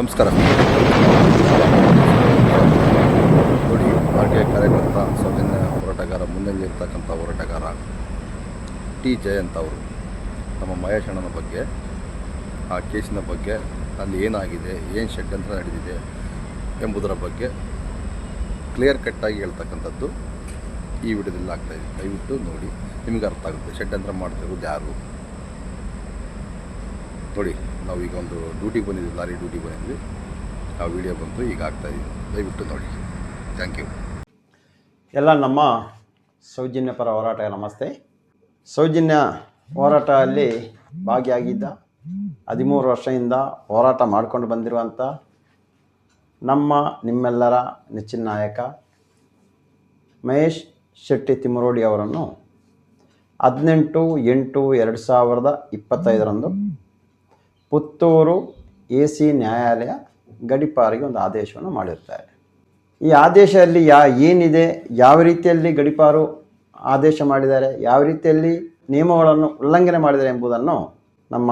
ನಮಸ್ಕಾರ. ನೋಡಿ ಆರ್ಟಿಐ ಕಾರ್ಯಕರ್ತ ಸೌಜನ್ಯ ಹೋರಾಟಗಾರ ಮುನ್ನೆಲೆಯಿರ್ತಕ್ಕಂಥ ಹೋರಾಟಗಾರ ಟಿ. ಜಯಂತ್ ಅವರು ನಮ್ಮ ಮಹೇಶ್ ಅಣ್ಣನ ಬಗ್ಗೆ, ಆ ಕೇಸಿನ ಬಗ್ಗೆ, ಅಲ್ಲಿ ಏನಾಗಿದೆ, ಏನು ಷಡ್ಯಂತ್ರ ನಡೆದಿದೆ ಎಂಬುದರ ಬಗ್ಗೆ ಕ್ಲಿಯರ್ ಕಟ್ಟಾಗಿ ಹೇಳ್ತಕ್ಕಂಥದ್ದು ಈ ವಿಡಿಯೋದಲ್ಲಿ ಆಗ್ತಾಯಿದೆ ದಯವಿಟ್ಟು ನೋಡಿ, ನಿಮಗೆ ಅರ್ಥ ಆಗುತ್ತೆ. ಷಡ್ಯಂತ್ರ ಮಾಡ್ತಿರೋದು ಯಾರು? ನೋಡಿ. ನಾವು ಈಗ ಒಂದು ಡ್ಯೂಟಿಗೆ ಬಂದಿದ್ವಿ, ಲಾರಿ ಡ್ಯೂಟಿಗೆ ಬಂದಿದ್ವಿ. ಆ ವಿಡಿಯೋ ಬಂತು, ಈಗ ಆಗ್ತಾ ಇದೆ. ದಯವಿಟ್ಟು ನೋಡಿ. ಥ್ಯಾಂಕ್ ಯು ಎಲ್ಲ ನಮ್ಮ ಸೌಜನ್ಯ ಪರ ಹೋರಾಟ ನಮಸ್ತೆ. ಸೌಜನ್ಯ ಹೋರಾಟದಲ್ಲಿ ಭಾಗಿಯಾಗಿದ್ದ ಹದಿಮೂರು ವರ್ಷದಿಂದ ಹೋರಾಟ ಮಾಡಿಕೊಂಡು ಬಂದಿರುವಂಥ ನಮ್ಮ ನಿಮ್ಮೆಲ್ಲರ ನೆಚ್ಚಿನ ನಾಯಕ ಮಹೇಶ್ ಶೆಟ್ಟಿ ತಿಮ್ಮರೋಡಿ ಅವರನ್ನು ಹದಿನೆಂಟು ಎಂಟು ಎರಡು ಸಾವಿರದ ಇಪ್ಪತ್ತೈದರಂದು ಪುತ್ತೂರು ಎ ಸಿ ನ್ಯಾಯಾಲಯ ಗಡಿಪಾರಿಗೆ ಒಂದು ಆದೇಶವನ್ನು ಮಾಡಿರ್ತಾರೆ. ಈ ಆದೇಶದಲ್ಲಿ ಯಾ, ಏನಿದೆ, ಯಾವ ರೀತಿಯಲ್ಲಿ ಗಡಿಪಾರು ಆದೇಶ ಮಾಡಿದ್ದಾರೆ, ಯಾವ ರೀತಿಯಲ್ಲಿ ನಿಯಮಗಳನ್ನು ಉಲ್ಲಂಘನೆ ಮಾಡಿದ್ದಾರೆ ಎಂಬುದನ್ನು ನಮ್ಮ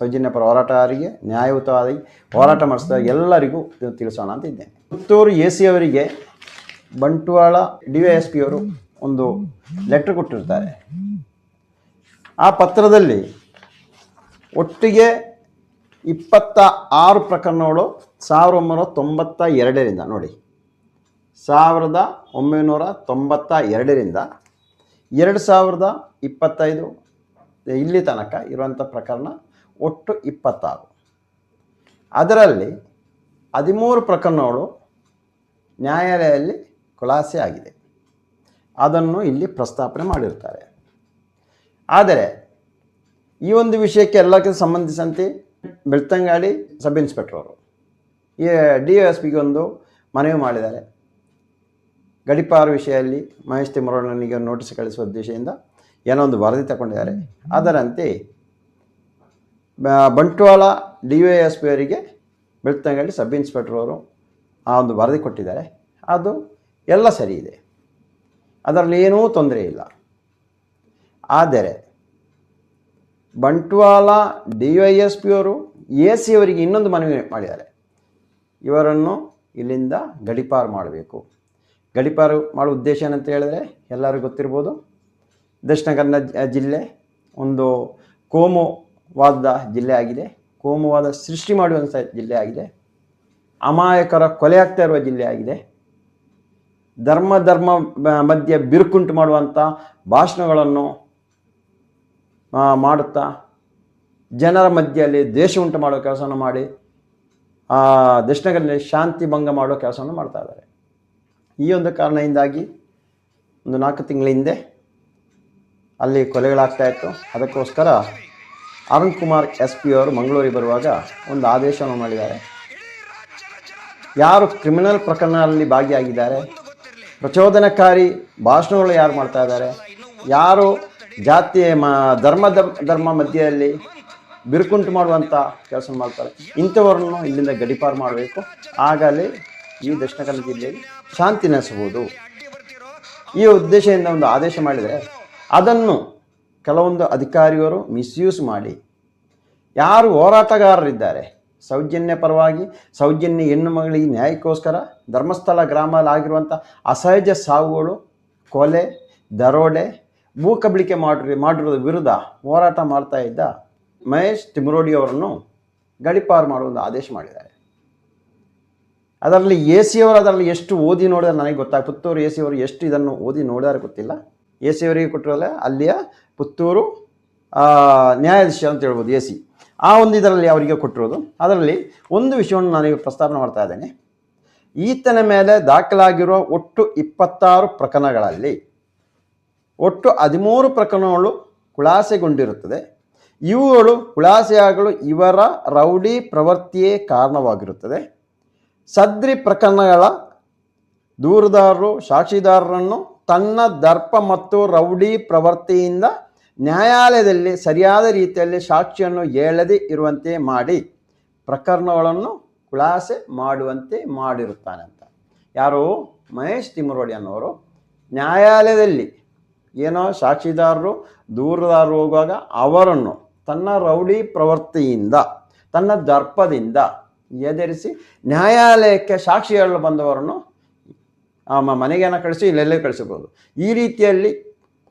ಸೌಜನ್ಯ ಪರ ಹೋರಾಟಗಾರರಿಗೆ ನ್ಯಾಯಯುತವಾಗಿ ಹೋರಾಟ ಮಾಡಿಸಿದ ಎಲ್ಲರಿಗೂ ತಿಳಿಸೋಣ ಅಂತ ಇದ್ದೇನೆ. ಪುತ್ತೂರು ಎ ಸಿ ಅವರಿಗೆ Bantwal D Y S P ಅವರು ಒಂದು ಲೆಟ್ರ್ ಕೊಟ್ಟಿರ್ತಾರೆ. ಆ ಪತ್ರದಲ್ಲಿ ಒಟ್ಟಿಗೆ ಇಪ್ಪತ್ತ ಆರು ಪ್ರಕರಣಗಳು ಸಾವಿರದ ಒಂಬೈನೂರ ತೊಂಬತ್ತ ಎರಡರಿಂದ ನೋಡಿ. ಸಾವಿರದ ಒಂಬೈನೂರ ತೊಂಬತ್ತ ಎರಡರಿಂದ ಎರಡು ಸಾವಿರದ ಇಪ್ಪತ್ತೈದು. ಇಲ್ಲಿ ತನಕ ಇರುವಂಥ ಪ್ರಕರಣ ಒಟ್ಟು ಇಪ್ಪತ್ತಾರು. ಅದರಲ್ಲಿ ಹದಿಮೂರು ಪ್ರಕರಣಗಳು ನ್ಯಾಯಾಲಯದಲ್ಲಿ ಖುಲಾಸೆ ಆಗಿದೆ. ಅದನ್ನು ಇಲ್ಲಿ ಪ್ರಸ್ತಾಪನೆ ಮಾಡಿರ್ತಾರೆ. ಆದರೆ ಈ ಒಂದು ವಿಷಯಕ್ಕೆ ಎಲ್ಲಕ್ಕೆ ಸಂಬಂಧಿಸಿದಂತೆ ಬೆಳ್ತಂಗಾಡಿ ಸಬ್ ಇನ್ಸ್ಪೆಕ್ಟರ್ ಅವರು. ಈ ಡಿ ಎಸ್ ಪಿಗೆ ಒಂದು ಮನವಿ ಮಾಡಿದ್ದಾರೆ. ಗಡಿಪಾರು ವಿಷಯದಲ್ಲಿ ಮಹೇಶ್ ತಿಮ್ಮರೋಡನಿಗೆ ನೋಟಿಸ್ ಕಳಿಸುವ ಉದ್ದೇಶದಿಂದ ಏನೋ ಒಂದು ವರದಿ ತಗೊಂಡಿದ್ದಾರೆ. ಅದರಂತೆ Bantwal D Y S P ಅವರಿಗೆ ಬೆಳ್ತಂಗಡಿ ಸಬ್ ಇನ್ಸ್ಪೆಕ್ಟರ್ ಅವರು ಆ ಒಂದು ವರದಿ ಕೊಟ್ಟಿದ್ದಾರೆ. ಅದು ಎಲ್ಲ ಸರಿ ಇದೆ. ಅದರಲ್ಲಿ ಏನೂ ತೊಂದರೆ ಇಲ್ಲ. ಆದರೆ Bantwal D Y S P ಅವರು, ಎ ಸಿ ಅವರಿಗೆ ಇನ್ನೊಂದು ಮನವಿ ಮಾಡಿದ್ದಾರೆ. ಇವರನ್ನು ಇಲ್ಲಿಂದ ಗಡಿಪಾರು ಮಾಡಬೇಕು. ಗಡಿಪಾರು ಮಾಡೋ ಉದ್ದೇಶ ಏನಂತ ಹೇಳಿದ್ರೆ, ಎಲ್ಲರಿಗೂ ಗೊತ್ತಿರ್ಬೋದು ದಕ್ಷಿಣ ಕನ್ನಡ ಜಿಲ್ಲೆ ಒಂದು ಕೋಮುವಾದ ಜಿಲ್ಲೆ ಆಗಿದೆ. ಕೋಮುವಾದ ಸೃಷ್ಟಿ ಮಾಡುವಂಥ ಜಿಲ್ಲೆ ಆಗಿದೆ. ಅಮಾಯಕರ ಕೊಲೆ ಆಗ್ತಾ ಇರುವ ಜಿಲ್ಲೆ ಆಗಿದೆ. ಧರ್ಮ ಧರ್ಮ ಮಧ್ಯೆ ಬಿರುಕುಂಟು ಮಾಡುವಂಥ ಭಾಷಣಗಳನ್ನು ಮಾಡುತ್ತಾ? ಜನರ ಮಧ್ಯೆಯಲ್ಲಿ ದ್ವೇಷ ಉಂಟು ಮಾಡೋ ಕೆಲಸವನ್ನು ಮಾಡಿ ಆ, ದೇಶಗಳಲ್ಲಿ ಶಾಂತಿ ಭಂಗ ಮಾಡೋ ಕೆಲಸವನ್ನು ಮಾಡ್ತಾ ಇದ್ದಾರೆ. ಈ ಒಂದು ಕಾರಣದಿಂದಾಗಿ ಒಂದು ನಾಲ್ಕು ತಿಂಗಳ ಹಿಂದೆ ಅಲ್ಲಿ ಕೊಲೆಗಳಾಗ್ತಾ ಇತ್ತು. ಅದಕ್ಕೋಸ್ಕರ ಅರುಣ್ ಕುಮಾರ್ ಎಸ್ ಪಿ ಅವರು ಮಂಗಳೂರಿಗೆ ಬರುವಾಗ ಒಂದು ಆದೇಶವನ್ನು ಮಾಡಿದ್ದಾರೆ. ಯಾರು ಕ್ರಿಮಿನಲ್ ಪ್ರಕರಣದಲ್ಲಿ ಭಾಗಿಯಾಗಿದ್ದಾರೆ ಪ್ರಚೋದನಕಾರಿ ಭಾಷಣಗಳು ಯಾರು ಮಾಡ್ತಾ ಇದ್ದಾರೆ ಯಾರು ಜಾತಿ, ಮ, ಧರ್ಮ ಧರ್ಮ ಮಧ್ಯೆಯಲ್ಲಿ ಬಿರುಕುಂಟು ಮಾಡುವಂಥ ಕೆಲಸ ಮಾಡ್ತಾರೆ. ಇಂಥವರನ್ನು ಇಲ್ಲಿಂದ ಗಡಿಪಾರು ಮಾಡಬೇಕು. ಆಗಲೇ ಈ ದಕ್ಷಿಣ ಕನ್ನಡ ಜಿಲ್ಲೆಯಲ್ಲಿ ಶಾಂತಿ ನೆಲೆಸಬಹುದು. ಈ ಉದ್ದೇಶದಿಂದ ಒಂದು ಆದೇಶ ಮಾಡಿದರೆ ಅದನ್ನು ಕೆಲವೊಂದು ಅಧಿಕಾರಿಯವರು ಮಿಸ್ಯೂಸ್ ಮಾಡಿ. ಯಾರು ಹೋರಾಟಗಾರರಿದ್ದಾರೆ, ಸೌಜನ್ಯ ಪರವಾಗಿ, ಸೌಜನ್ಯ ಹೆಣ್ಣು ಮಗಳಿಗೆ ನ್ಯಾಯಕ್ಕೋಸ್ಕರ ಧರ್ಮಸ್ಥಳ ಗ್ರಾಮದಲ್ಲಿ ಆಗಿರುವಂಥ ಅಸಹಜ ಸಾವುಗಳು, ಕೊಲೆ, ದರೋಡೆ ಭೂ ಕಬಳಿಕೆ ಮಾಡಿ ಮಾಡಿರೋದ್ರ ವಿರುದ್ಧ ಹೋರಾಟ ಮಾಡ್ತಾ ಇದ್ದ ಮಹೇಶ್ ತಿಮರೋಡಿ ಅವರನ್ನು ಗಡಿಪಾರು ಮಾಡುವ ಒಂದು ಆದೇಶ ಮಾಡಿದ್ದಾರೆ. ಅದರಲ್ಲಿ ಎ ಸಿ ಅವರು ಅದರಲ್ಲಿ ಎಷ್ಟು ಓದಿ ನೋಡಿದ್ರೆ ನನಗೆ ಗೊತ್ತಾಗ ಪುತ್ತೂರು ಎ ಸಿ ಅವರು ಎಷ್ಟು ಇದನ್ನು ಓದಿ ನೋಡಿದಾರೆ ಗೊತ್ತಿಲ್ಲ. ಎ ಸಿ ಅವರಿಗೆ ಕೊಟ್ಟಿರಲ್ಲ ಅಲ್ಲಿಯ ಪುತ್ತೂರು ನ್ಯಾಯಾಧೀಶ ಅಂತ ಹೇಳ್ಬೋದು ಎ ಸಿ ಆ ಒಂದು ಇದರಲ್ಲಿ ಅವರಿಗೆ ಕೊಟ್ಟಿರೋದು. ಅದರಲ್ಲಿ ಒಂದು ವಿಷಯವನ್ನು ನಾನು ಪ್ರಸ್ತಾಪನೆ ಮಾಡ್ತಾ ಇದ್ದೇನೆ. ಈತನ ಮೇಲೆ ದಾಖಲಾಗಿರುವ ಒಟ್ಟು ಇಪ್ಪತ್ತಾರು ಪ್ರಕರಣಗಳಲ್ಲಿ ಒಟ್ಟು ಹದಿಮೂರು ಪ್ರಕರಣಗಳು ಖುಲಾಸೆಗೊಂಡಿರುತ್ತದೆ. ಇವುಗಳು ಖುಲಾಸೆಯಾಗಲು ಇವರ ರೌಡಿ ಪ್ರವೃತ್ತಿಯೇ ಕಾರಣವಾಗಿರುತ್ತದೆ. ಸದ್ರಿ ಪ್ರಕರಣಗಳ ದೂರುದಾರರು, ಸಾಕ್ಷಿದಾರರನ್ನು ತನ್ನ ದರ್ಪ ಮತ್ತು ರೌಡಿ ಪ್ರವೃತ್ತಿಯಿಂದ ನ್ಯಾಯಾಲಯದಲ್ಲಿ ಸರಿಯಾದ ರೀತಿಯಲ್ಲಿ ಸಾಕ್ಷಿಯನ್ನು ಹೇಳದೇ ಇರುವಂತೆ ಮಾಡಿ ಪ್ರಕರಣಗಳನ್ನು ಖುಲಾಸೆ ಮಾಡುವಂತೆ ಮಾಡಿರುತ್ತಾನೆ ಅಂತ ಯಾರು? ಮಹೇಶ್ ತಿಮ್ಮರೋಡಿ ಅನ್ನೋರು ನ್ಯಾಯಾಲಯದಲ್ಲಿ ಏನೋ ಸಾಕ್ಷಿದಾರರು ದೂರದಾರರು ಹೋಗುವಾಗ ಅವರನ್ನು ತನ್ನ ರೌಡಿ ಪ್ರವೃತ್ತಿಯಿಂದ, ತನ್ನ ದರ್ಪದಿಂದ ಎದುರಿಸಿ ನ್ಯಾಯಾಲಯಕ್ಕೆ ಸಾಕ್ಷಿ ಹೇಳಲು ಬಂದವರನ್ನು ಮನೆಗೇನ ಕಳಿಸಿ, ಇಲ್ಲೆಲ್ಲೇ ಕಳಿಸಬಹುದು. ಈ ರೀತಿಯಲ್ಲಿ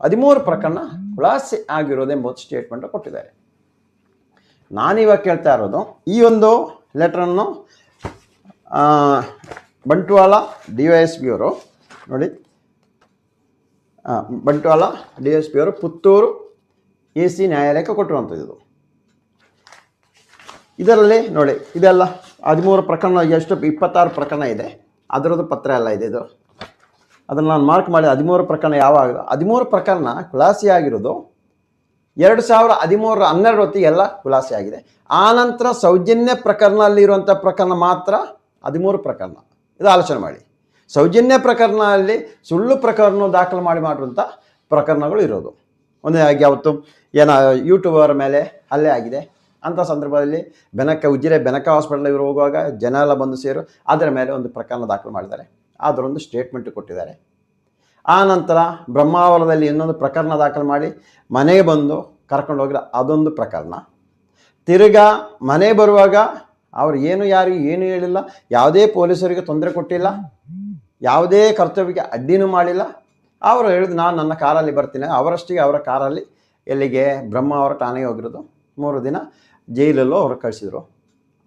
ಹದಿಮೂರು ಪ್ರಕರಣ ಖುಲಾಸೆ ಆಗಿರೋದೆಂಬುದು ಸ್ಟೇಟ್ಮೆಂಟ್ ಕೊಟ್ಟಿದ್ದಾರೆ. ನಾನಿವಾಗ ಕೇಳ್ತಾ ಇರೋದು, ಈ ಒಂದು ಲೆಟ್ರನ್ನು Bantwal D Y S B ಅವರು ನೋಡಿ. ಬಂಟ್ವಾಳ, ಡಿ ಎಸ್ ಪಿ ಅವರು ಪುತ್ತೂರು ಎ ಸಿ ನ್ಯಾಯಾಲಯಕ್ಕೆ ಕೊಟ್ಟಿರುವಂಥದ್ದು ಇದು. ಇದರಲ್ಲಿ ನೋಡಿ, ಇದೆಲ್ಲ ಹದಿಮೂರು ಪ್ರಕರಣ, ಎಷ್ಟು, ಇಪ್ಪತ್ತಾರು ಪ್ರಕರಣ ಇದೆ. ಅದರದ್ದು ಪತ್ರ ಎಲ್ಲ ಇದೆ ಇದು. ಅದನ್ನು ನಾನು ಮಾರ್ಕ್ ಮಾಡಿ ಹದಿಮೂರು ಪ್ರಕರಣ ಯಾವಾಗ? ಹದಿಮೂರು ಪ್ರಕರಣ ಖುಲಾಸೆ ಆಗಿರೋದು ಎರಡು ಸಾವಿರ ಹದಿಮೂರರ ಹನ್ನೆರಡು ಹೊತ್ತಿಗೆ ಎಲ್ಲ ಆಗಿದೆ. ಆನಂತರ ಸೌಜನ್ಯ ಪ್ರಕರಣದಲ್ಲಿರುವಂಥ ಪ್ರಕರಣ ಮಾತ್ರ ಹದಿಮೂರು ಪ್ರಕರಣ. ಇದು ಆಲೋಚನೆ ಮಾಡಿ. ಸೌಜನ್ಯ ಪ್ರಕರಣದಲ್ಲಿ ಸುಳ್ಳು ಪ್ರಕರಣ ದಾಖಲು ಮಾಡಿ ಮಾಡುವಂಥ ಪ್ರಕರಣಗಳು ಇರೋದು. ಒಂದು ಯಾವತ್ತು ಏನ ಯೂಟ್ಯೂಬರ್ ಮೇಲೆ ಹಲ್ಲೆ ಆಗಿದೆ. ಅಂಥ ಸಂದರ್ಭದಲ್ಲಿ ಬೆನಕ, ಉಜಿರೆ, ಬೆನಕ ಹಾಸ್ಪಿಟಲ್ ಇವರು ಹೋಗುವಾಗ ಜನ ಎಲ್ಲ ಬಂದು ಸೇರು, ಅದರ ಮೇಲೆ ಒಂದು ಪ್ರಕರಣ ದಾಖಲು ಮಾಡಿದ್ದಾರೆ. ಅದರೊಂದು ಸ್ಟೇಟ್ಮೆಂಟ್ ಕೊಟ್ಟಿದ್ದಾರೆ. ಆ ನಂತರ ಬ್ರಹ್ಮಾವರದಲ್ಲಿ ಇನ್ನೊಂದು ಪ್ರಕರಣ ದಾಖಲು ಮಾಡಿ ಮನೆಗೆ ಬಂದು ಕರ್ಕೊಂಡು ಹೋಗಿರೋ ಅದೊಂದು ಪ್ರಕರಣ. ತಿರ್ಗಾ ಮನೆ ಬರುವಾಗ ಅವ್ರು ಏನು ಯಾರಿಗೂ ಏನು ಹೇಳಿಲ್ಲ, ಯಾವುದೇ ಪೊಲೀಸರಿಗೆ ತೊಂದರೆ ಕೊಟ್ಟಿಲ್ಲ. ಯಾವುದೇ ಕರ್ತವ್ಯಕ್ಕೆ ಅಡ್ಡಿನೂ ಮಾಡಿಲ್ಲ. ಅವರು ಹೇಳಿದ್ರು, ನಾನು ನನ್ನ ಕಾರಲ್ಲಿ ಬರ್ತೀನಿ. ಅವರಷ್ಟಿಗೆ ಅವರ ಕಾರಲ್ಲಿ ಎಲ್ಲಿಗೆ? ಬ್ರಹ್ಮ ಅವರ ಠಾಣೆಗೆ ಹೋಗಿರೋದು. ಮೂರು ದಿನ ಜೈಲಲ್ಲೂ ಅವರು ಕಳಿಸಿದರು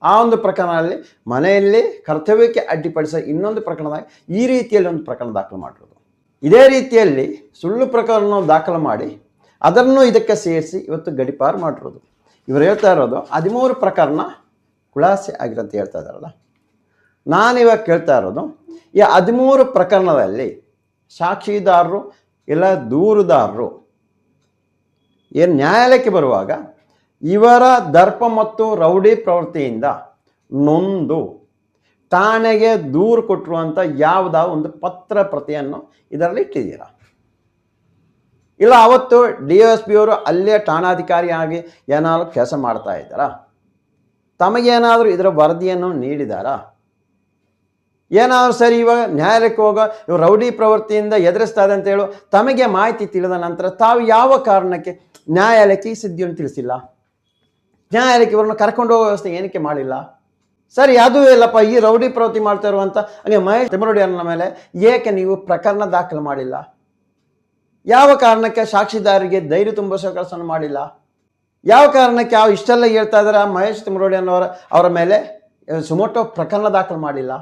ಆ ಒಂದು ಪ್ರಕರಣದಲ್ಲಿ ಮನೆಯಲ್ಲಿ ಕರ್ತವ್ಯಕ್ಕೆ ಅಡ್ಡಿಪಡಿಸೋ ಇನ್ನೊಂದು ಪ್ರಕರಣದಾಗ ಈ ರೀತಿಯಲ್ಲಿ ಒಂದು ಪ್ರಕರಣ ದಾಖಲು ಮಾಡಿರೋದು. ಇದೇ ರೀತಿಯಲ್ಲಿ ಸುಳ್ಳು ಪ್ರಕರಣ ದಾಖಲು ಮಾಡಿ ಅದನ್ನು ಇದಕ್ಕೆ ಸೇರಿಸಿ ಇವತ್ತು ಗಡಿಪಾರು ಮಾಡಿರೋದು. ಇವರು ಹೇಳ್ತಾ ಇರೋದು, ಹದಿಮೂರು ಪ್ರಕರಣ ಖುಲಾಸೆ ಆಗಿರಂತ ಹೇಳ್ತಾ ಇದ್ದಾರಲ್ಲ. ನಾನಿವಾಗ ಕೇಳ್ತಾ ಇರೋದು ಈ ಹದಿಮೂರು ಪ್ರಕರಣದಲ್ಲಿ ಸಾಕ್ಷಿದಾರರು ಇಲ್ಲ ದೂರುದಾರರು ಏನು ನ್ಯಾಯಾಲಯಕ್ಕೆ ಬರುವಾಗ ಇವರ ದರ್ಪ ಮತ್ತು ರೌಡಿ ಪ್ರವೃತ್ತಿಯಿಂದ ನೊಂದು ಠಾಣೆಗೆ ದೂರು ಕೊಟ್ಟಿರುವಂಥ ಯಾವುದ ಒಂದು ಪತ್ರ ಪ್ರತಿಯನ್ನು ಇದರಲ್ಲಿ ಇಟ್ಟಿದ್ದೀರಾ? ಇಲ್ಲ, ಅವತ್ತು ಡಿ ಎಸ್ ಪಿ ಅವರು ಅಲ್ಲೇ ಠಾಣಾಧಿಕಾರಿಯಾಗಿ ಏನಾದರೂ ಕೆಲಸ ಮಾಡ್ತಾ ಇದ್ದಾರಾ? ತಮಗೇನಾದರೂ ಇದರ ವರದಿಯನ್ನು ನೀಡಿದಾರಾ? ಏನಾದ್ರು ಸರಿ, ಇವಾಗ ನ್ಯಾಯಾಲಯಕ್ಕೆ ಹೋಗೋ, ಇವ್ರು ರೌಡಿ ಪ್ರವೃತ್ತಿಯಿಂದ ಎದುರಿಸ್ತಾ ಇದೆ ಅಂತ ಹೇಳು, ತಮಗೆ ಮಾಹಿತಿ ತಿಳಿದ ನಂತರ ತಾವು ಯಾವ ಕಾರಣಕ್ಕೆ ನ್ಯಾಯಾಲಯಕ್ಕೆ ಈ ಸುದ್ದಿಯನ್ನು ತಿಳಿಸಿಲ್ಲ? ನ್ಯಾಯಾಲಯಕ್ಕೆ ಇವ್ರನ್ನ ಕರ್ಕೊಂಡು ಹೋಗೋ ವ್ಯವಸ್ಥೆ ಏನಕ್ಕೆ ಮಾಡಿಲ್ಲ? ಸರಿ, ಅದು ಇಲ್ಲಪ್ಪ, ಈ ರೌಡಿ ಪ್ರವೃತ್ತಿ ಮಾಡ್ತಾ ಇರುವಂಥ ಹಾಗೆ ಮಹೇಶ್ ತಿಮರೋಡಿ ಅನ್ನೋ ಮೇಲೆ ಏಕೆ ನೀವು ಪ್ರಕರಣ ದಾಖಲು ಮಾಡಿಲ್ಲ? ಯಾವ ಕಾರಣಕ್ಕೆ ಸಾಕ್ಷಿದಾರರಿಗೆ ಧೈರ್ಯ ತುಂಬಿಸೋ ಕೆಲಸವನ್ನು ಮಾಡಿಲ್ಲ? ಯಾವ ಕಾರಣಕ್ಕೆ ಯಾವ ಇಷ್ಟೆಲ್ಲ ಹೇಳ್ತಾ ಇದ್ದಾರೆ ಮಹೇಶ್ ತಿಮರೋಡಿ ಅನ್ನೋರ ಅವರ ಮೇಲೆ ಸುಮೋಟೋ ಪ್ರಕರಣ ದಾಖಲು ಮಾಡಿಲ್ಲ?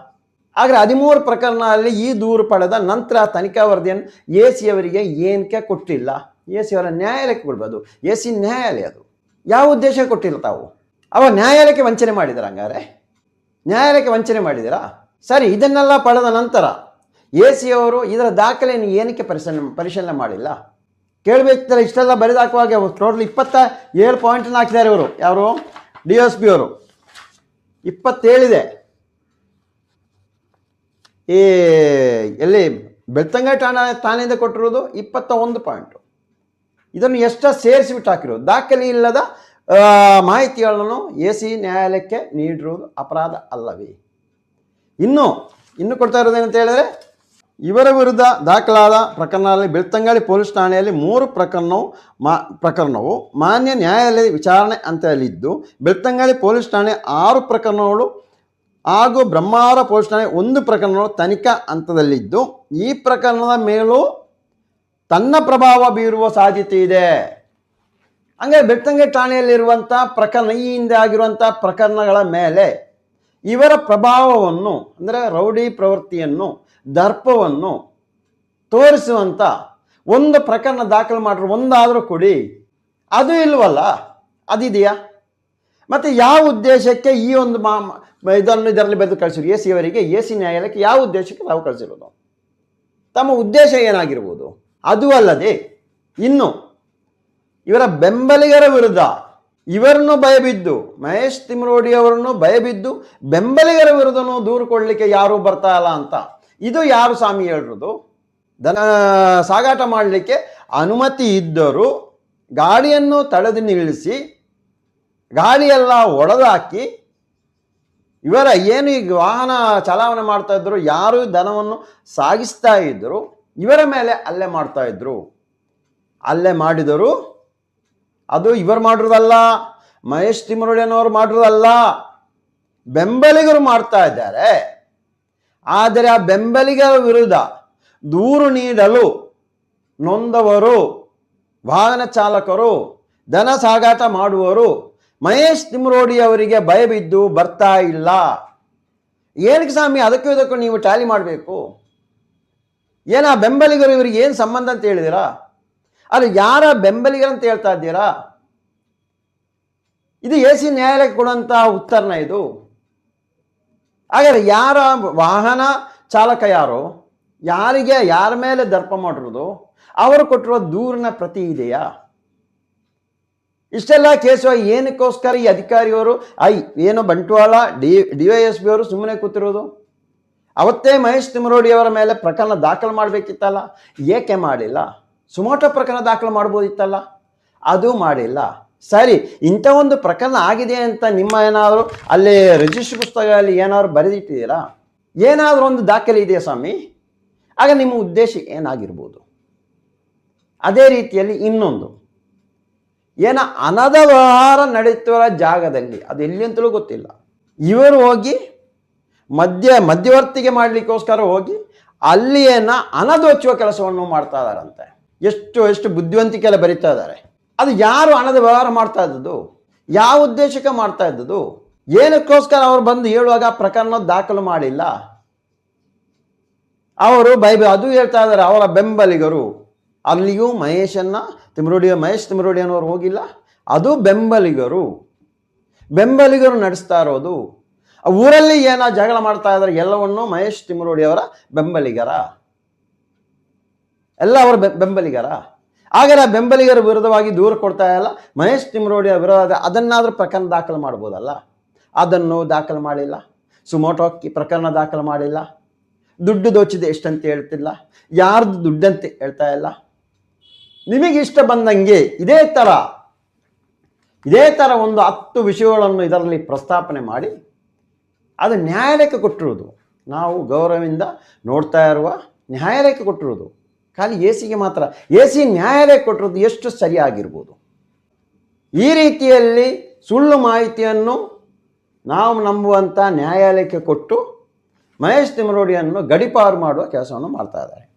ಆದರೆ ಹದಿಮೂರು ಪ್ರಕರಣದಲ್ಲಿ ಈ ದೂರು ಪಡೆದ ನಂತರ ತನಿಖಾ ವರದಿಯನ್ನು ಎ ಸಿ ಅವರಿಗೆ ಏನಕ್ಕೆ ಕೊಟ್ಟಿಲ್ಲ? ಎ ಸಿ ಅವರ ನ್ಯಾಯಾಲಯಕ್ಕೆ ಕೊಡ್ಬೋದು. ಎ ಸಿ ನ್ಯಾಯಾಲಯ ಅದು. ಯಾವ ಉದ್ದೇಶ ಕೊಟ್ಟಿಲ್ಲ ತಾವು? ಅವ ನ್ಯಾಯಾಲಯಕ್ಕೆ ವಂಚನೆ ಮಾಡಿದಾರ ಹಂಗಾರೆ? ನ್ಯಾಯಾಲಯಕ್ಕೆ ವಂಚನೆ ಮಾಡಿದ್ದೀರಾ ಸರಿ, ಇದನ್ನೆಲ್ಲ ಪಡೆದ ನಂತರ ಎ ಸಿ ಅವರು ಇದರ ದಾಖಲೆಯನ್ನು ಏನಕ್ಕೆ ಪರಿಶೀಲನೆ ಪರಿಶೀಲನೆ ಮಾಡಿಲ್ಲ? ಕೇಳಬೇಕಿದ್ರೆ ಇಷ್ಟೆಲ್ಲ ಬರೆದಾಕುವಾಗ ಟೋಟಲ್ ಇಪ್ಪತ್ತ ಏಳು ಪಾಯಿಂಟನ್ನು ಹಾಕಿದ್ದಾರೆ ಇವರು. ಯಾರು? ಡಿ ಎಸ್ ಪಿ ಅವರು. ಇಪ್ಪತ್ತೇಳಿದೆ. ಈ ಎಲ್ಲಿ ಬೆಳ್ತಂಗ ಠಾಣ ಠಾಣೆಯಿಂದ ಕೊಟ್ಟಿರೋದು ಇಪ್ಪತ್ತ ಒಂದು ಪಾಯಿಂಟು. ಇದನ್ನು ಎಷ್ಟ ಸೇರಿಸಿಬಿಟ್ಟು ಹಾಕಿರೋದು ದಾಖಲೆ ಇಲ್ಲದ ಮಾಹಿತಿಗಳನ್ನು ಎ ಸಿ ನ್ಯಾಯಾಲಯಕ್ಕೆ ನೀಡಿರುವುದು ಅಪರಾಧ ಅಲ್ಲವೇ? ಇನ್ನು ಇನ್ನು ಕೊಡ್ತಾ ಇರೋದೇನಂತ ಹೇಳಿದ್ರೆ, ಇವರ ವಿರುದ್ಧ ದಾಖಲಾದ ಪ್ರಕರಣದಲ್ಲಿ ಬೆಳ್ತಂಗಾಳಿ ಪೊಲೀಸ್ ಠಾಣೆಯಲ್ಲಿ ಮೂರು ಪ್ರಕರಣವು ಮಾ, ಪ್ರಕರಣವು ಮಾನ್ಯ ನ್ಯಾಯಾಲಯದ ವಿಚಾರಣೆ ಅಂತ ಹೇಳಿದ್ದು, ಬೆಳ್ತಂಗಾಳಿ ಪೊಲೀಸ್ ಠಾಣೆ ಆರು ಪ್ರಕರಣಗಳು ಹಾಗೂ ಬ್ರಹ್ಮಾವರ ಪೋಷಣೆ ಒಂದು ಪ್ರಕರಣಗಳು ತನಿಖಾ ಹಂತದಲ್ಲಿದ್ದು, ಈ ಪ್ರಕರಣದ ಮೇಲೂ ತನ್ನ ಪ್ರಭಾವ ಬೀರುವ ಸಾಧ್ಯತೆ ಇದೆ. ಹಂಗೆ ಬೆಟ್ಟಂಗೆ ಠಾಣೆಯಲ್ಲಿರುವಂಥ ಪ್ರಕರಣ, ಈ ಹಿಂದೆ ಆಗಿರುವಂಥ ಪ್ರಕರಣಗಳ ಮೇಲೆ ಇವರ ಪ್ರಭಾವವನ್ನು, ಅಂದರೆ ರೌಡಿ ಪ್ರವೃತ್ತಿಯನ್ನು, ದರ್ಪವನ್ನು ತೋರಿಸುವಂಥ ಒಂದು ಪ್ರಕರಣ ದಾಖಲು ಮಾಡಿರೋ ಒಂದಾದರೂ ಕೊಡಿ. ಅದು ಇಲ್ವಲ್ಲ? ಅದಿದೆಯಾ? ಮತ್ತು ಯಾವ ಉದ್ದೇಶಕ್ಕೆ ಈ ಒಂದು ಮಾ ಇದನ್ನು ಇದರಲ್ಲಿ ಬರೆದು ಕಳಿಸಿರು. ಎ ಸಿ ಅವರಿಗೆ, ಎ ಸಿ ನ್ಯಾಯಾಲಯಕ್ಕೆ ಯಾವ ಉದ್ದೇಶಕ್ಕೆ ನಾವು ಕಳಿಸಿರೋದು? ತಮ್ಮ ಉದ್ದೇಶ ಏನಾಗಿರ್ಬೋದು? ಅದು ಅಲ್ಲದೆ, ಇನ್ನು ಇವರ ಬೆಂಬಲಿಗರ ವಿರುದ್ಧ ಇವರನ್ನು ಭಯಬಿದ್ದು, ಮಹೇಶ್ ತಿಮ್ರೋಡಿ ಅವರನ್ನು ಭಯಬಿದ್ದು, ಬೆಂಬಲಿಗರ ವಿರುದ್ಧನೂ ದೂರು ಕೊಡಲಿಕ್ಕೆ ಯಾರೂ ಬರ್ತಾ ಇಲ್ಲ ಅಂತ. ಇದು ಯಾರು ಸ್ವಾಮಿ ಹೇಳಿರೋದು? ದನ, ಸಾಗಾಟ ಮಾಡಲಿಕ್ಕೆ ಅನುಮತಿ ಇದ್ದರೂ ಗಾಡಿಯನ್ನು ತಡೆದು ನಿಲ್ಲಿಸಿ ಗಾಡಿಯೆಲ್ಲ ಒಡೆದಾಕಿ ಇವರ ಏನು ಈಗ ವಾಹನ ಚಲಾವಣೆ ಮಾಡ್ತಾ ಇದ್ರು, ಯಾರು ದನವನ್ನು ಸಾಗಿಸ್ತಾ ಇದ್ರು, ಇವರ ಮೇಲೆ ಹಲ್ಲೆ ಮಾಡ್ತಾ ಇದ್ರು. ಅಲ್ಲೇ ಮಾಡಿದರು ಅದು ಇವರು ಮಾಡಿರೋದಲ್ಲ, ಮಹೇಶ್ ತಿಮ್ಮರೋಡಿಯನವರು ಮಾಡಿರೋದಲ್ಲ. ಬೆಂಬಲಿಗರು ಮಾಡ್ತಾ ಇದ್ದಾರೆ. ಆದರೆ ಆ ಬೆಂಬಲಿಗರ ವಿರುದ್ಧ ದೂರು ನೀಡಲು ನೊಂದವರು, ವಾಹನ ಚಾಲಕರು, ದನ ಸಾಗಾಟ ಮಾಡುವವರು ಮಹೇಶ್ ತಿಮ್ರೋಡಿ ಅವರಿಗೆ ಭಯಬಿದ್ದು ಬರ್ತಾ ಇಲ್ಲ. ಏನಕ್ಕೆ ಸ್ವಾಮಿ? ಅದಕ್ಕೂ ಇದಕ್ಕೂ ನೀವು ಟ್ಯಾಲಿ ಮಾಡಬೇಕು. ಏನ ಬೆಂಬಲಿಗರು ಇವರಿಗೆ ಏನು ಸಂಬಂಧ ಅಂತ ಹೇಳಿದಿರಾ? ಅದು ಯಾರ ಬೆಂಬಲಿಗರಂತ ಹೇಳ್ತಾ ಇದ್ದೀರಾ? ಇದು ಎ ಸಿ ನ್ಯಾಯಾಲಯಕ್ಕೆ ಕೊಡುವಂಥ ಉತ್ತರನ ಇದು. ಹಾಗಾದ್ರೆ ಯಾರ ವಾಹನ ಚಾಲಕ ಯಾರು? ಯಾರಿಗೆ ಯಾರ ಮೇಲೆ ದರ್ಪ ಮಾಡಿರೋದು ಅವರು ಕೊಟ್ಟಿರೋ ದೂರಿನ ಪ್ರತಿ ಇದೆಯಾ? ಇಷ್ಟೆಲ್ಲ ಕೇಸು ಏನಕ್ಕೋಸ್ಕರ ಈ ಅಧಿಕಾರಿಯವರು, ಐ, ಏನೋ Bantwal, D D Y S P ಅವರು ಸುಮ್ಮನೆ ಕೂತಿರೋದು? ಅವತ್ತೇ ಮಹೇಶ್ ತಿಮರೋಡಿ ಅವರ ಮೇಲೆ ಪ್ರಕರಣ ದಾಖಲು ಮಾಡಬೇಕಿತ್ತಲ್ಲ? ಏಕೆ ಮಾಡಿಲ್ಲ? ಸುಮೋಟೋ ಪ್ರಕರಣ ದಾಖಲು ಮಾಡ್ಬೋದಿತ್ತಲ್ಲ? ಅದು ಮಾಡಿಲ್ಲ. ಸರಿ, ಇಂಥ ಒಂದು ಪ್ರಕರಣ ಆಗಿದೆ ಅಂತ ನಿಮ್ಮ ಏನಾದರೂ ಅಲ್ಲಿ ರಿಜಿಸ್ಟರ್ ಪುಸ್ತಕದಲ್ಲಿ ಏನಾದರೂ ಬರೆದಿಟ್ಟಿದ್ದೀರಾ? ಏನಾದರೂ ಒಂದು ದಾಖಲೆ ಇದೆಯಾ ಸ್ವಾಮಿ? ಆಗ ನಿಮ್ಮ ಉದ್ದೇಶ ಏನಾಗಿರ್ಬೋದು? ಅದೇ ರೀತಿಯಲ್ಲಿ ಇನ್ನೊಂದು. ಏನ ಅನದ ವ್ಯವಹಾರ ನಡೆಯುತ್ತಿರುವ ಜಾಗದಲ್ಲಿ, ಅದು ಎಲ್ಲಿ ಅಂತಲೂ ಗೊತ್ತಿಲ್ಲ. ಇವರು ಹೋಗಿ, ಮಧ್ಯ, ಮಧ್ಯವರ್ತಿಗೆ ಮಾಡಲಿಕ್ಕೋಸ್ಕರ ಹೋಗಿ ಅಲ್ಲಿ ಏನ ಹಣ ದೋಚುವ ಕೆಲಸವನ್ನು ಮಾಡ್ತಾ ಇದಾರಂತೆ ಎಷ್ಟು ಎಷ್ಟು ಬುದ್ಧಿವಂತಿಕೆಲ್ಲ ಬರಿತಾ ಇದ್ದಾರೆ. ಅದು ಯಾರು ಹಣದ ವ್ಯವಹಾರ ಮಾಡ್ತಾ ಇದ್ದದ್ದು? ಯಾವ ಉದ್ದೇಶಕ್ಕೆ ಮಾಡ್ತಾ ಇದ್ದದ್ದು? ಏನಕ್ಕೋಸ್ಕರ ಅವರು ಬಂದು ಹೇಳುವಾಗ ಪ್ರಕರಣ ದಾಖಲು ಮಾಡಿಲ್ಲ? ಅವರು ಬೈಬ ಅದು ಹೇಳ್ತಾ ಇದ್ದಾರೆ, ಅವರ ಬೆಂಬಲಿಗರು. ಅಲ್ಲಿಯೂ ಮಹೇಶನ್ನ ತಿಮರೋಡಿ ಮಹೇಶ್ ತಿಮರೋಡಿಯನವರು ಹೋಗಿಲ್ಲ? ಅದು ಬೆಂಬಲಿಗರು. ಬೆಂಬಲಿಗರು ನಡೆಸ್ತಾ ಇರೋದು. ಆ ಊರಲ್ಲಿ ಏನೋ ಜಗಳ ಮಾಡ್ತಾ ಇದ್ದಾರೆ ಎಲ್ಲವನ್ನು ಮಹೇಶ್ ತಿಮರೋಡಿ ಅವರ ಬೆಂಬಲಿಗರ. ಎಲ್ಲ ಅವರ ಬೆಂಬಲಿಗರ. ಹಾಗಾದ್ರೆ ಆ ಬೆಂಬಲಿಗರ ವಿರುದ್ಧವಾಗಿ ದೂರ ಕೊಡ್ತಾ ಇಲ್ಲ. ಮಹೇಶ್ ತಿಮರೋಡಿಯ ವಿರೋಧ, ಅದನ್ನಾದರೂ ಪ್ರಕರಣ ದಾಖಲು ಮಾಡ್ಬೋದಲ್ಲ? ಅದನ್ನು ದಾಖಲು ಮಾಡಿಲ್ಲ. ಸುಮೋಟೋ ಕಿ- ಪ್ರಕರಣ ದಾಖಲು ಮಾಡಿಲ್ಲ. ದುಡ್ಡು ದೋಚಿದೆ ಎಷ್ಟಂತ ಹೇಳ್ತಿಲ್ಲ. ಯಾರ್ದು ದುಡ್ಡಂತೆ ಹೇಳ್ತಾ ಇಲ್ಲ. ನಿಮಗೆ ಇಷ್ಟ ಬಂದಂಗೆ ಇದೇ ಥರ ಇದೇ ಥರ ಒಂದು ಹತ್ತು ವಿಷಯಗಳನ್ನು ಇದರಲ್ಲಿ ಪ್ರಸ್ತಾಪನೆ ಮಾಡಿ ಅದು ನ್ಯಾಯಾಲಯಕ್ಕೆ ಕೊಟ್ಟಿರೋದು ನಾವು ಗೌರವದಿಂದ ನೋಡ್ತಾ ಇರುವ ನ್ಯಾಯಾಲಯಕ್ಕೆ ಕೊಟ್ಟಿರೋದು ಖಾಲಿ ಎ ಸಿಗೆ ಮಾತ್ರ ಎ ಸಿ ನ್ಯಾಯಾಲಯಕ್ಕೆ ಕೊಟ್ಟಿರೋದು ಎಷ್ಟು ಸರಿಯಾಗಿರ್ಬೋದು. ಈ ರೀತಿಯಲ್ಲಿ ಸುಳ್ಳು ಮಾಹಿತಿಯನ್ನು ನಾವು ನಂಬುವಂಥ ನ್ಯಾಯಾಲಯಕ್ಕೆ ಕೊಟ್ಟು ಮಹೇಶ್ ತಿಮರೋಡಿಯನ್ನು ಗಡಿಪಾರು ಮಾಡುವ ಕೆಲಸವನ್ನು ಮಾಡ್ತಾ ಇದ್ದಾರೆ.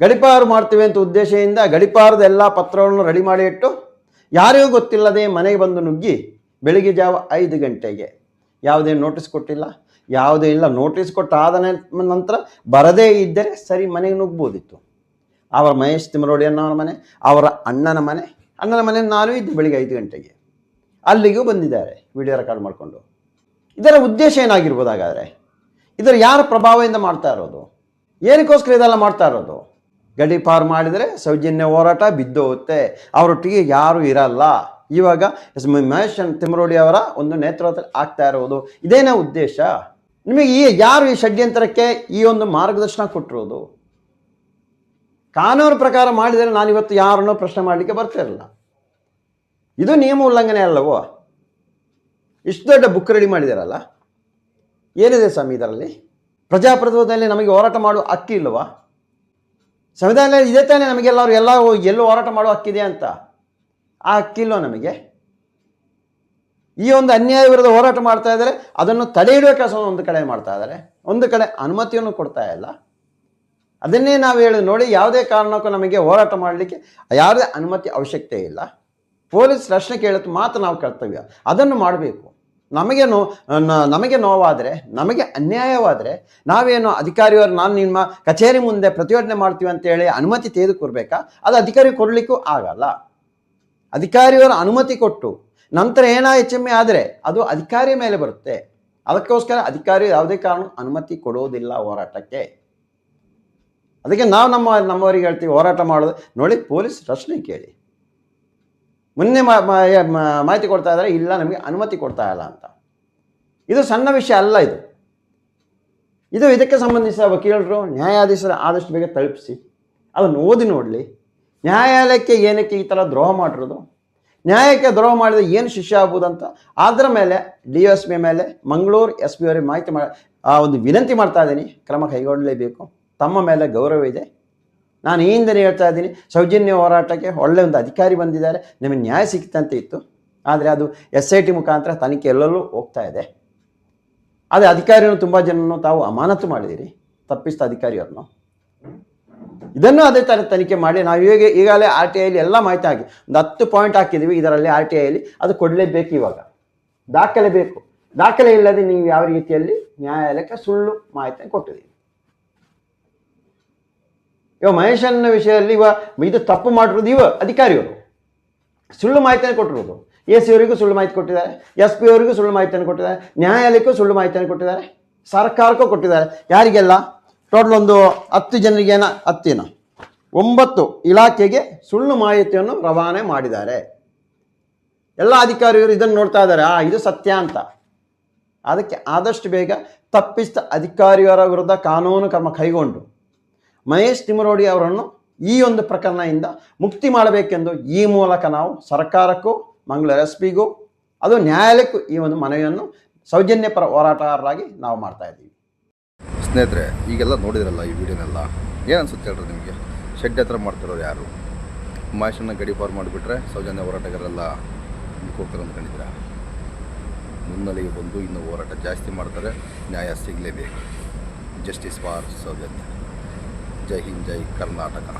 ಗಡಿಪಾರು ಮಾಡ್ತೀವಿ ಅಂತ ಉದ್ದೇಶದಿಂದ ಗಡಿಪಾರದ ಎಲ್ಲ ಪತ್ರಗಳನ್ನು ರೆಡಿ ಮಾಡಿ ಇಟ್ಟು ಯಾರಿಗೂ ಗೊತ್ತಿಲ್ಲದೆ ಮನೆಗೆ ಬಂದು ನುಗ್ಗಿ ಬೆಳಿಗ್ಗೆ ಜಾವ ಐದು ಗಂಟೆಗೆ. ಯಾವುದೇ ನೋಟಿಸ್ ಕೊಟ್ಟಿಲ್ಲ, ಯಾವುದೇ ಇಲ್ಲ ನೋಟಿಸ್ ಕೊಟ್ಟಾದ ನಂತರ ಬರದೇ ಇದ್ದರೆ ಸರಿ ಮನೆಗೆ ನುಗ್ಬೋದಿತ್ತು. ಅವರ ಮಹೇಶ್ ತಿಮರೋಡಿ ಅನ್ನೋರ ಮನೆ, ಅವರ ಅಣ್ಣನ ಮನೆ ಅಣ್ಣನ ಮನೆ ನಾನು ಇದ್ದು ಬೆಳಿಗ್ಗೆ ಐದು ಗಂಟೆಗೆ. ಅಲ್ಲಿಗೂ ಬಂದಿದ್ದಾರೆ ವಿಡಿಯೋ ರೆಕಾರ್ಡ್ ಮಾಡಿಕೊಂಡು. ಇದರ ಉದ್ದೇಶ ಏನಾಗಿರ್ಬೋದಾಗಾದರೆ? ಇದರ ಯಾರ ಪ್ರಭಾವದಿಂದ ಮಾಡ್ತಾ ಇರೋದು? ಏನಕ್ಕೋಸ್ಕರ ಇದೆಲ್ಲ ಮಾಡ್ತಾ ಇರೋದು? ಗಡಿ ಪಾರು ಮಾಡಿದರೆ ಸೌಜನ್ಯ ಹೋರಾಟ ಬಿದ್ದು ಹೋಗುತ್ತೆ ಅವರೊಟ್ಟಿಗೆ ಯಾರೂ ಇರಲ್ಲ. ಇವಾಗ ಎಸ್ ಮಹೇಶ್ ತಿಮರೋಡಿ ಅವರ ಒಂದು ನೇತೃತ್ವದಲ್ಲಿ ಆಗ್ತಾ ಇರೋದು. ಇದೇನೇ ಉದ್ದೇಶ? ನಿಮಗೆ ಈ ಯಾರು ಈ ಷಡ್ಯಂತರಕ್ಕೆ ಈ ಒಂದು ಮಾರ್ಗದರ್ಶನ ಕೊಟ್ಟಿರೋದು? ಕಾನೂನು ಪ್ರಕಾರ ಮಾಡಿದರೆ ನಾನು ಇವತ್ತು ಯಾರನ್ನೂ ಪ್ರಶ್ನೆ ಮಾಡಲಿಕ್ಕೆ ಬರ್ತಿರಲ್ಲ ಇದು ನಿಯಮ ಉಲ್ಲಂಘನೆ ಅಲ್ಲವೋ? ಇಷ್ಟು ದೊಡ್ಡ ಬುಕ್ ರೆಡಿ ಮಾಡಿದಾರಲ್ಲ ಏನಿದೆ ಸ್ವಾಮಿ ಇದರಲ್ಲಿ? ಪ್ರಜಾಪ್ರಭುತ್ವದಲ್ಲಿ ನಮಗೆ ಹೋರಾಟ ಮಾಡುವ ಅಕ್ಕಿ ಇಲ್ಲವಾ? ಸಂವಿಧಾನದಲ್ಲಿ ಇದೆ ತಾನೇ ನಮಗೆಲ್ಲರೂ ಎಲ್ಲ ಎಲ್ಲೂ ಹೋರಾಟ ಮಾಡುವ ಹಕ್ಕಿದೆ ಅಂತ. ಆ ಹಕ್ಕಿಲ್ಲೋ ನಮಗೆ? ಈ ಒಂದು ಅನ್ಯಾಯ ವಿರುದ್ಧ ಹೋರಾಟ ಮಾಡ್ತಾ ಇದ್ದಾರೆ, ಅದನ್ನು ತಡೆ ಇಡುವ ಕೆಲಸವನ್ನು ಒಂದು ಕಡೆ ಮಾಡ್ತಾ ಇದ್ದಾರೆ. ಒಂದು ಕಡೆ ಅನುಮತಿಯನ್ನು ಕೊಡ್ತಾ ಇಲ್ಲ. ಅದನ್ನೇ ನಾವು ಹೇಳಿದ್ ನೋಡಿ, ಯಾವುದೇ ಕಾರಣಕ್ಕೂ ನಮಗೆ ಹೋರಾಟ ಮಾಡಲಿಕ್ಕೆ ಯಾವುದೇ ಅನುಮತಿ ಅವಶ್ಯಕತೆ ಇಲ್ಲ. ಪೊಲೀಸ್ ರಕ್ಷಣೆ ಕೇಳುತ್ತೆ ಮಾತ್ರ ನಾವು ಕರ್ತವ್ಯ. ಅದನ್ನು ಮಾಡಬೇಕು. ನಮಗೆ ನೋ ನಮಗೆ ನೋವಾದರೆ, ನಮಗೆ ಅನ್ಯಾಯವಾದರೆ, ನಾವೇನು ಅಧಿಕಾರಿಯವರು, ನಾನು ನಿಮ್ಮ ಕಚೇರಿ ಮುಂದೆ ಪ್ರತಿಭಟನೆ ಮಾಡ್ತೀವಿ ಅಂತೇಳಿ ಅನುಮತಿ ತೆಗೆದುಕೊಡ್ಬೇಕಾ? ಅದು ಅಧಿಕಾರಿ ಕೊಡಲಿಕ್ಕೂ ಆಗಲ್ಲ. ಅಧಿಕಾರಿಯವರು ಅನುಮತಿ ಕೊಟ್ಟು, ನಂತರ ಏನೋ ಹೆಚ್ಚಮ್ಮೆ ಆದರೆ, ಅದು ಅಧಿಕಾರಿಯ ಮೇಲೆ ಬರುತ್ತೆ. ಅದಕ್ಕೋಸ್ಕರ ಅಧಿಕಾರಿ ಯಾವುದೇ ಕಾರಣ ಅನುಮತಿ ಕೊಡೋದಿಲ್ಲ ಹೋರಾಟಕ್ಕೆ. ಅದಕ್ಕೆ ನಾವು ನಮ್ಮ, ನಮ್ಮವರಿಗೆ ಹೇಳ್ತೀವಿ, ಹೋರಾಟ ಮಾಡೋದು. ನೋಡಿ, ಪೊಲೀಸ್ ರಕ್ಷಣೆ ಕೇಳಿ. ಮೊನ್ನೆ ಮಾಹಿತಿ ಕೊಡ್ತಾ ಇದ್ದಾರೆ, ಇಲ್ಲ, ನಮಗೆ ಅನುಮತಿ ಕೊಡ್ತಾ ಇಲ್ಲ ಅಂತ. ಇದು ಸಣ್ಣ ವಿಷಯ ಅಲ್ಲ ಇದು. ಇದು ಇದಕ್ಕೆ ಸಂಬಂಧಿಸಿದ ವಕೀಲರು, ನ್ಯಾಯಾಧೀಶರ ಆದಷ್ಟು ಬೇಗ ತಲುಪಿಸಿ. ಅದನ್ನು ಓದಿ ನೋಡಲಿ. ನ್ಯಾಯಾಲಯಕ್ಕೆ ಏನಕ್ಕೆ ಈ ಥರ ದ್ರೋಹ ಮಾಡಿರೋದು? ನ್ಯಾಯಕ್ಕೆ ದ್ರೋಹ ಮಾಡಿದರೆ ಏನು ಶಿಷ್ಯ ಆಗ್ಬೋದಂತ ಅದರ ಮೇಲೆ ಡಿ ಎಸ್ ಪಿ ಮೇಲೆ, ಮಂಗಳೂರು ಎಸ್ ಪಿ ಅವರಿಗೆ ಮಾಹಿತಿ ಮಾಡಿ ಆ ಒಂದು ವಿನಂತಿ ಮಾಡ್ತಾ ಇದ್ದೀನಿ. ಕ್ರಮ ಕೈಗೊಳ್ಳಲೇಬೇಕು. ತಮ್ಮ ಮೇಲೆ ಗೌರವ ಇದೆ. ನಾನು ಹಿಂದೆ ಹೇಳ್ತಾ ಇದ್ದೀನಿ, ಸೌಜನ್ಯ ಹೋರಾಟಕ್ಕೆ ಒಳ್ಳೆಯ ಒಂದು ಅಧಿಕಾರಿ ಬಂದಿದ್ದಾರೆ, ನಿಮಗೆ ನ್ಯಾಯ ಸಿಕ್ತಂತೆ ಇತ್ತು. ಆದರೆ ಅದು ಎಸ್ ಐ ಟಿ ಮುಖಾಂತರ ತನಿಖೆ ಎಲ್ಲೆಲ್ಲೂ ಹೋಗ್ತಾ ಇದೆ. ಆದರೆ ಅಧಿಕಾರಿಯನ್ನು ತುಂಬ ಜನನು ತಾವು ಅಮಾನತು ಮಾಡಿದಿರಿ ತಪ್ಪಿಸಿದ ಅಧಿಕಾರಿಯವ್ರನ್ನು. ಇದನ್ನು ಅದೇ ಥರ ತನಿಖೆ ಮಾಡಿ, ನಾವು ಈಗ ಈಗಾಗಲೇ ಆರ್ ಟಿ ಐಲಿ ಎಲ್ಲ ಮಾಹಿತಿ ಆಗಿ, ಒಂದು ಹತ್ತು ಪಾಯಿಂಟ್ ಹಾಕಿದ್ದೀವಿ, ಇದರಲ್ಲಿ ಆರ್ ಟಿ ಐಲಿ ಅದು ಕೊಡಲೇಬೇಕು ಇವಾಗ. ದಾಖಲೆ ಬೇಕು. ದಾಖಲೆ ಇಲ್ಲದೆ ನೀವು ಯಾವ ರೀತಿಯಲ್ಲಿ ನ್ಯಾಯಾಲಯಕ್ಕೆ ಸುಳ್ಳು ಮಾಹಿತಿ ಕೊಟ್ಟಿದ್ದೀರಿ. ಇವ ಮಹೇಶನ ವಿಷಯದಲ್ಲಿ ಇವ ಇದು ತಪ್ಪು ಮಾಡಿರೋದು ಇವ ಅಧಿಕಾರಿಯವರು. ಸುಳ್ಳು ಮಾಹಿತಿಯನ್ನು ಕೊಟ್ಟಿರೋದು ಎ ಸಿ ಅವರಿಗೂ ಸುಳ್ಳು ಮಾಹಿತಿ ಕೊಟ್ಟಿದ್ದಾರೆ ಎಸ್ ಪಿ ಅವರಿಗೂ ಸುಳ್ಳು ಮಾಹಿತಿಯನ್ನು ಕೊಟ್ಟಿದ್ದಾರೆ, ನ್ಯಾಯಾಲಯಕ್ಕೂ ಸುಳ್ಳು ಮಾಹಿತಿಯನ್ನು ಕೊಟ್ಟಿದ್ದಾರೆ, ಸರ್ಕಾರಕ್ಕೂ ಕೊಟ್ಟಿದ್ದಾರೆ. ಯಾರಿಗೆಲ್ಲ? ಟೋಟಲ್ ಒಂದು ಹತ್ತು ಜನರಿಗೇನ ಹತ್ತಿನ. ಒಂಬತ್ತು ಇಲಾಖೆಗೆ ಸುಳ್ಳು ಮಾಹಿತಿಯನ್ನು ರವಾನೆ ಮಾಡಿದ್ದಾರೆ. ಎಲ್ಲ ಅಧಿಕಾರಿಗಳು ಇದನ್ನು ನೋಡ್ತಾ ಇದ್ದಾರೆ. ಆ, ಇದು ಸತ್ಯ ಅಂತ. ಅದಕ್ಕೆ ಆದಷ್ಟು ಬೇಗ ತಪ್ಪಿಸಿದ ಅಧಿಕಾರಿಯವರ ವಿರುದ್ಧ ಕಾನೂನು ಕ್ರಮ ಕೈಗೊಂಡು ಮಹೇಶ್ ತಿಮರೋಡಿ ಅವರನ್ನು ಈ ಒಂದು ಪ್ರಕರಣದಿಂದ ಮುಕ್ತಿ ಮಾಡಬೇಕೆಂದು ಈ ಮೂಲಕ ನಾವು ಸರ್ಕಾರಕ್ಕೂ, ಮಂಗಳೂರು ಎಸ್ ಪಿಗೂ ಅದು ನ್ಯಾಯಾಲಯಕ್ಕೂ ಈ ಒಂದು ಮನವಿಯನ್ನು ಸೌಜನ್ಯ ಪರ ಹೋರಾಟಗಾರರಾಗಿ ನಾವು ಮಾಡ್ತಾ ಇದ್ದೀವಿ. ಸ್ನೇಹಿತರೆ, ಈಗೆಲ್ಲ ನೋಡಿದ್ರಲ್ಲ ಈ ವಿಡಿಯೋನೆಲ್ಲ? ಏನು ಅನ್ಸುತ್ತೆ ಹೇಳ್ರಿ ನಿಮಗೆ? ಶೆಡ್ ಹತ್ರ ಮಾಡ್ತಿರೋರು ಯಾರು? ಮಹೇಶನ್ನ ಗಡಿ ಪಾರು ಮಾಡಿಬಿಟ್ರೆ ಸೌಜನ್ಯ ಹೋರಾಟಗಾರರೆಲ್ಲ ಹೋಗ್ತಾರೆ ಅಂದ್ಕೊಂಡಿದ್ದೀರ ಮುನ್ನೆಲೆಗೆ ಬಂದು ಇನ್ನೂ ಹೋರಾಟ ಜಾಸ್ತಿ ಮಾಡ್ತಾರೆ, ನ್ಯಾಯ ಸಿಗಲೇಬೇಕು. Justice for Soujanya. ஜெய்ஹிந்த் ஜெய் கர்நாடகா.